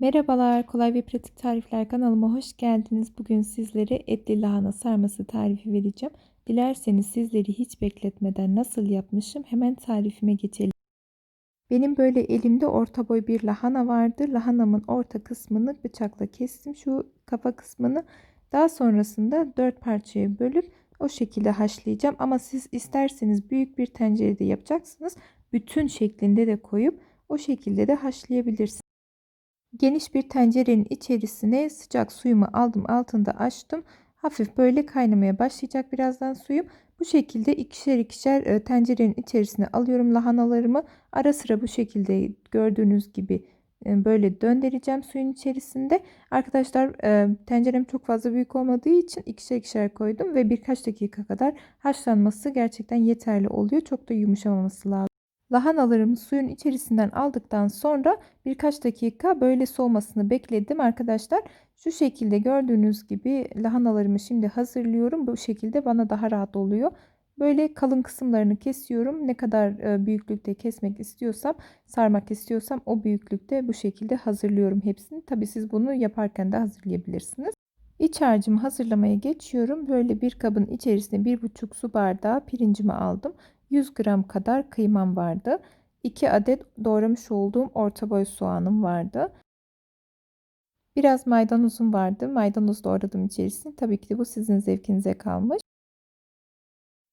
Merhabalar, kolay ve pratik tarifler kanalıma hoş geldiniz. Bugün sizlere etli lahana sarması tarifi vereceğim. Dilerseniz sizleri hiç bekletmeden nasıl yapmışım hemen tarifime geçelim. Benim böyle elimde orta boy bir lahana vardı. Lahanamın orta kısmını bıçakla kestim. Şu kafa kısmını daha sonrasında dört parçaya bölüp o şekilde haşlayacağım. Ama siz isterseniz büyük bir tencerede yapacaksınız. Bütün şeklinde de koyup o şekilde de haşlayabilirsiniz. Geniş bir tencerenin içerisine sıcak suyumu aldım altında açtım. Hafif böyle kaynamaya başlayacak birazdan suyum. Bu şekilde ikişer ikişer e, tencerenin içerisine alıyorum lahanalarımı. Ara sıra bu şekilde gördüğünüz gibi e, böyle döndüreceğim suyun içerisinde. Arkadaşlar e, tencerem çok fazla büyük olmadığı için ikişer ikişer koydum ve birkaç dakika kadar haşlanması gerçekten yeterli oluyor. Çok da yumuşamaması lazım. Lahanalarımı suyun içerisinden aldıktan sonra birkaç dakika böyle soğumasını bekledim arkadaşlar. Şu şekilde gördüğünüz gibi lahanalarımı şimdi hazırlıyorum. Bu şekilde bana daha rahat oluyor. Böyle kalın kısımlarını kesiyorum. Ne kadar e, büyüklükte kesmek istiyorsam, sarmak istiyorsam o büyüklükte bu şekilde hazırlıyorum hepsini. Tabi siz bunu yaparken de hazırlayabilirsiniz. İç harcımı hazırlamaya geçiyorum. Böyle bir kabın içerisine bir buçuk su bardağı pirincimi aldım. 100 gram kadar kıymam vardı. 2 adet doğramış olduğum orta boy soğanım vardı. Biraz maydanozum vardı. Maydanoz doğradım içerisine. Tabii ki de bu sizin zevkinize kalmış.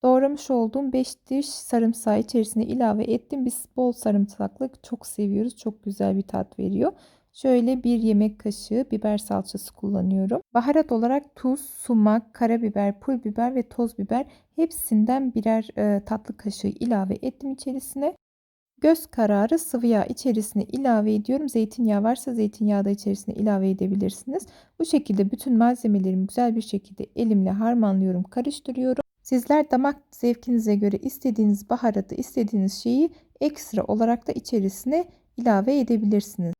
Doğramış olduğum 5 diş sarımsağı içerisine ilave ettim. Biz bol sarımsaklı çok seviyoruz. Çok güzel bir tat veriyor. Şöyle bir yemek kaşığı biber salçası kullanıyorum. Baharat olarak tuz, sumak, karabiber, pul biber ve toz biber hepsinden birer e, tatlı kaşığı ilave ettim içerisine. Göz kararı sıvı yağ içerisine ilave ediyorum. Zeytinyağı varsa zeytinyağı da içerisine ilave edebilirsiniz. Bu şekilde bütün malzemelerimi güzel bir şekilde elimle harmanlıyorum, karıştırıyorum. Sizler damak zevkinize göre istediğiniz baharatı, istediğiniz şeyi ekstra olarak da içerisine ilave edebilirsiniz.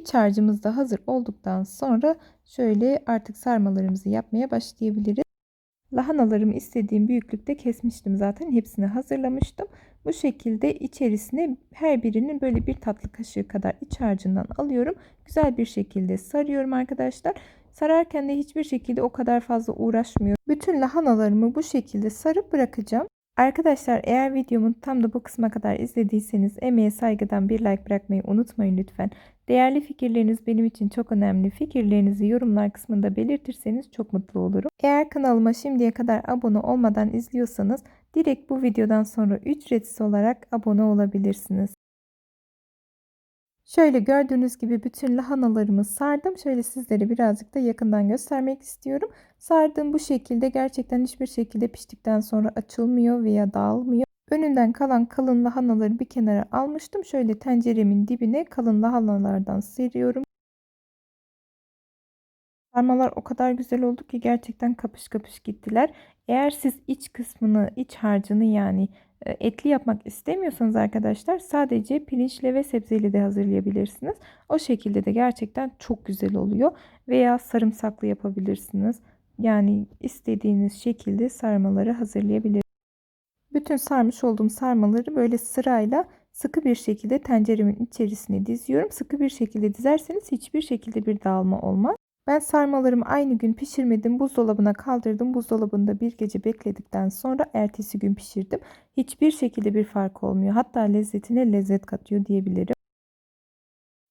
İç harcımız da hazır olduktan sonra şöyle artık sarmalarımızı yapmaya başlayabiliriz. Lahanalarımı istediğim büyüklükte kesmiştim zaten. Hepsini hazırlamıştım. Bu şekilde içerisine her birinin böyle bir tatlı kaşığı kadar iç harcından alıyorum. Güzel bir şekilde sarıyorum arkadaşlar. Sararken de hiçbir şekilde o kadar fazla uğraşmıyorum. Bütün lahanalarımı bu şekilde sarıp bırakacağım. Arkadaşlar eğer videomun tam da bu kısma kadar izlediyseniz emeğe saygıdan bir like bırakmayı unutmayın lütfen. Değerli fikirleriniz benim için çok önemli. Fikirlerinizi yorumlar kısmında belirtirseniz çok mutlu olurum. Eğer kanalıma şimdiye kadar abone olmadan izliyorsanız direkt bu videodan sonra ücretsiz olarak abone olabilirsiniz. Şöyle gördüğünüz gibi bütün lahanalarımı sardım. Şöyle sizlere birazcık da yakından göstermek istiyorum. Sardığım bu şekilde gerçekten hiçbir şekilde piştikten sonra açılmıyor veya dağılmıyor. Önünden kalan kalın lahanaları bir kenara almıştım. Şöyle tenceremin dibine kalın lahanalardan seriyorum. Sarmalar o kadar güzel oldu ki gerçekten kapış kapış gittiler. Eğer siz iç kısmını, iç harcını yani etli yapmak istemiyorsanız arkadaşlar sadece pirinçle ve sebzeyle de hazırlayabilirsiniz. O şekilde de gerçekten çok güzel oluyor. Veya sarımsaklı yapabilirsiniz. Yani istediğiniz şekilde sarmaları hazırlayabilirsiniz. Bütün sarmış olduğum sarmaları böyle sırayla sıkı bir şekilde tenceremin içerisine diziyorum. Sıkı bir şekilde dizerseniz hiçbir şekilde bir dağılma olmaz. Ben sarmalarımı aynı gün pişirmedim. Buzdolabına kaldırdım. Buzdolabında bir gece bekledikten sonra ertesi gün pişirdim. Hiçbir şekilde bir fark olmuyor. Hatta lezzetine lezzet katıyor diyebilirim.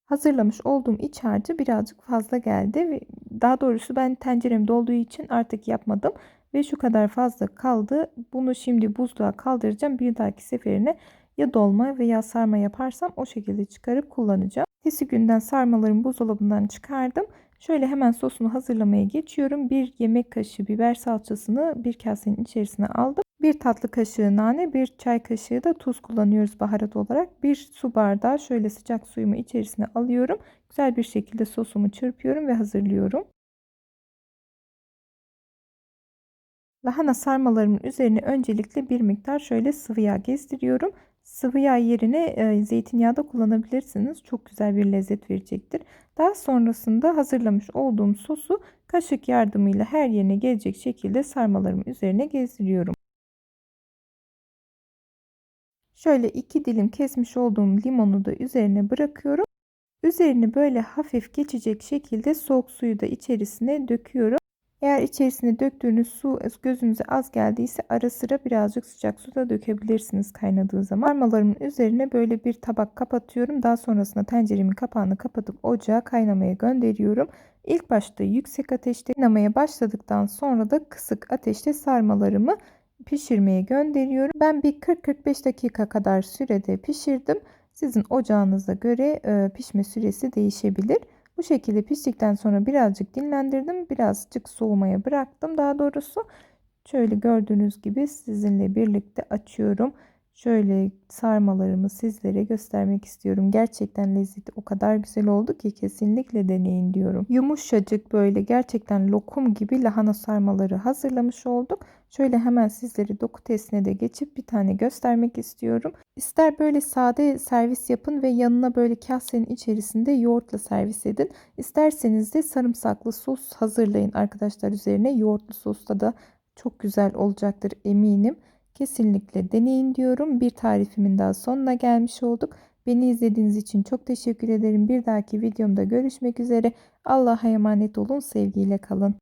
Hazırlamış olduğum iç harcı birazcık fazla geldi. Daha doğrusu ben tencerem dolduğu için artık yapmadım. Ve şu kadar fazla kaldı. Bunu şimdi buzluğa kaldıracağım. Bir dahaki seferine ya dolma veya sarma yaparsam o şekilde çıkarıp kullanacağım. Ertesi günden sarmalarımı buzdolabından çıkardım. Şöyle hemen sosunu hazırlamaya geçiyorum. Bir yemek kaşığı biber salçasını bir kasenin içerisine aldım. Bir tatlı kaşığı nane, bir çay kaşığı da tuz kullanıyoruz baharat olarak. Bir su bardağı şöyle sıcak suyumu içerisine alıyorum. Güzel bir şekilde sosumu çırpıyorum ve hazırlıyorum. Lahana sarmalarımın üzerine öncelikle bir miktar şöyle sıvı yağ gezdiriyorum. Sıvı yağ yerine e, zeytinyağı da kullanabilirsiniz. Çok güzel bir lezzet verecektir. Daha sonrasında hazırlamış olduğum sosu kaşık yardımıyla her yerine gelecek şekilde sarmalarımın üzerine gezdiriyorum. Şöyle iki dilim kesmiş olduğum limonu da üzerine bırakıyorum. Üzerini böyle hafif geçecek şekilde soğuk suyu da içerisine döküyorum. Eğer içerisine döktüğünüz su gözünüze az geldiyse ara sıra birazcık sıcak su da dökebilirsiniz kaynadığı zaman. Sarmalarımın üzerine böyle bir tabak kapatıyorum. Daha sonrasında tenceremin kapağını kapatıp ocağa kaynamaya gönderiyorum. İlk başta yüksek ateşte kaynamaya başladıktan sonra da kısık ateşte sarmalarımı pişirmeye gönderiyorum. Ben bir 40-45 dakika kadar sürede pişirdim. Sizin ocağınıza göre pişme süresi değişebilir. Bu şekilde piştikten sonra birazcık dinlendirdim. Birazcık soğumaya bıraktım daha doğrusu. Şöyle gördüğünüz gibi sizinle birlikte açıyorum. Şöyle sarmalarımı sizlere göstermek istiyorum. Gerçekten lezzeti o kadar güzel oldu ki kesinlikle deneyin diyorum. Yumuşacık böyle gerçekten lokum gibi lahana sarmaları hazırlamış olduk. Şöyle hemen sizlere doku testine de geçip bir tane göstermek istiyorum. İster böyle sade servis yapın ve yanına böyle kasenin içerisinde yoğurtla servis edin. İsterseniz de sarımsaklı sos hazırlayın arkadaşlar üzerine. Yoğurtlu sosla da çok güzel olacaktır eminim. Kesinlikle deneyin diyorum. Bir tarifimin daha sonuna gelmiş olduk. Beni izlediğiniz için çok teşekkür ederim. Bir dahaki videomda görüşmek üzere. Allah'a emanet olun. Sevgiyle kalın.